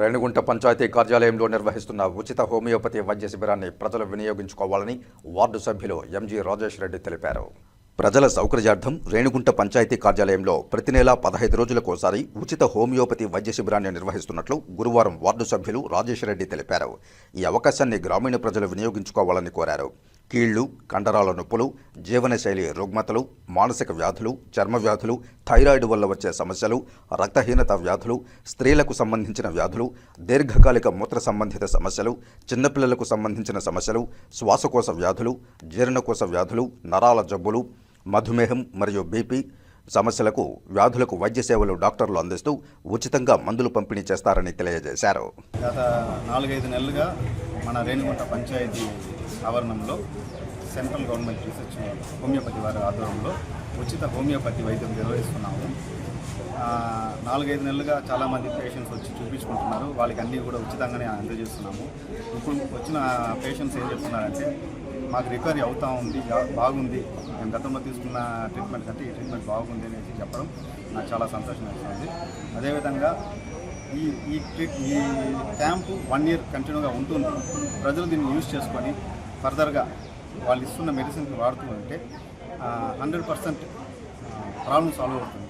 రేణుగుంట పంచాయతీ కార్యాలయంలో నిర్వహిస్తున్న ఉచిత హోమియోపతి వైద్య శిబిరాన్ని ప్రజలు వినియోగించుకోవాలని వార్డు సభ్యులు ఎంజీ రాజేష్ రెడ్డి తెలిపారు. ప్రజల సౌకర్యార్థం రేణుగుంట పంచాయతీ కార్యాలయంలో ప్రతి నెల పదహైదు రోజులకోసారి ఉచిత హోమియోపతి వైద్య శిబిరాన్ని నిర్వహిస్తున్నట్లు గురువారం వార్డు సభ్యులు రాజేష్ రెడ్డి తెలిపారు. ఈ అవకాశాన్ని గ్రామీణ ప్రజలు వినియోగించుకోవాలని కోరారు. కీళ్ళు కండరాల నొప్పులు జీవనశైలి రుగ్మతలు మానసిక వ్యాధులు చర్మ వ్యాధులు థైరాయిడ్ వల్ల వచ్చే సమస్యలు రక్తహీనత వ్యాధులు స్త్రీలకు సంబంధించిన వ్యాధులు దీర్ఘకాలిక మూత్ర సంబంధిత సమస్యలు చిన్నపిల్లలకు సంబంధించిన సమస్యలు శ్వాసకోశ వ్యాధులు జీర్ణకోశ వ్యాధులు నరాల జబ్బులు మధుమేహం మరియు బీపీ సమస్యలకు వ్యాధులకు వైద్య సేవలు డాక్టర్లు అందిస్తూ ఉచితంగా మందులు పంపిణీ చేస్తారని తెలియజేశారు. గత నాలుగైదు నెలలుగా మన రేణిగుంట పంచాయతీ ఆవరణంలో సెంట్రల్ గవర్నమెంట్ రీసెర్చ్ హోమియోపతి వారి ఆధ్వర్యంలో ఉచిత హోమియోపతి వైద్యం నిర్వహిస్తున్నాము. నాలుగైదు నెలలుగా చాలామంది పేషెంట్స్ వచ్చి చూపించుకుంటున్నారు. వాళ్ళకి అన్నీ కూడా ఉచితంగానే అందజేస్తున్నాము. ఇప్పుడు వచ్చిన పేషెంట్స్ ఏం చెప్తున్నారంటే మాకు రికవరీ అవుతా ఉంది బాగుంది. మేము గతంలో తీసుకున్న ట్రీట్మెంట్ కంటే ఈ ట్రీట్మెంట్ బాగుంది అనేసి చెప్పడం నాకు చాలా సంతోషం వేస్తుంది. అదేవిధంగా ఈ ఈ ట్రీట్ ఈ క్యాంపు వన్ ఇయర్ కంటిన్యూగా ఉంటుంది. ప్రజలు దీన్ని యూజ్ చేసుకొని ఫర్దర్గా వాళ్ళు ఇస్తున్న మెడిసిన్స్ వాడుతూ ఉంటే హండ్రెడ్ పర్సెంట్ ప్రాబ్లమ్ సాల్వ్ అవుతుంది.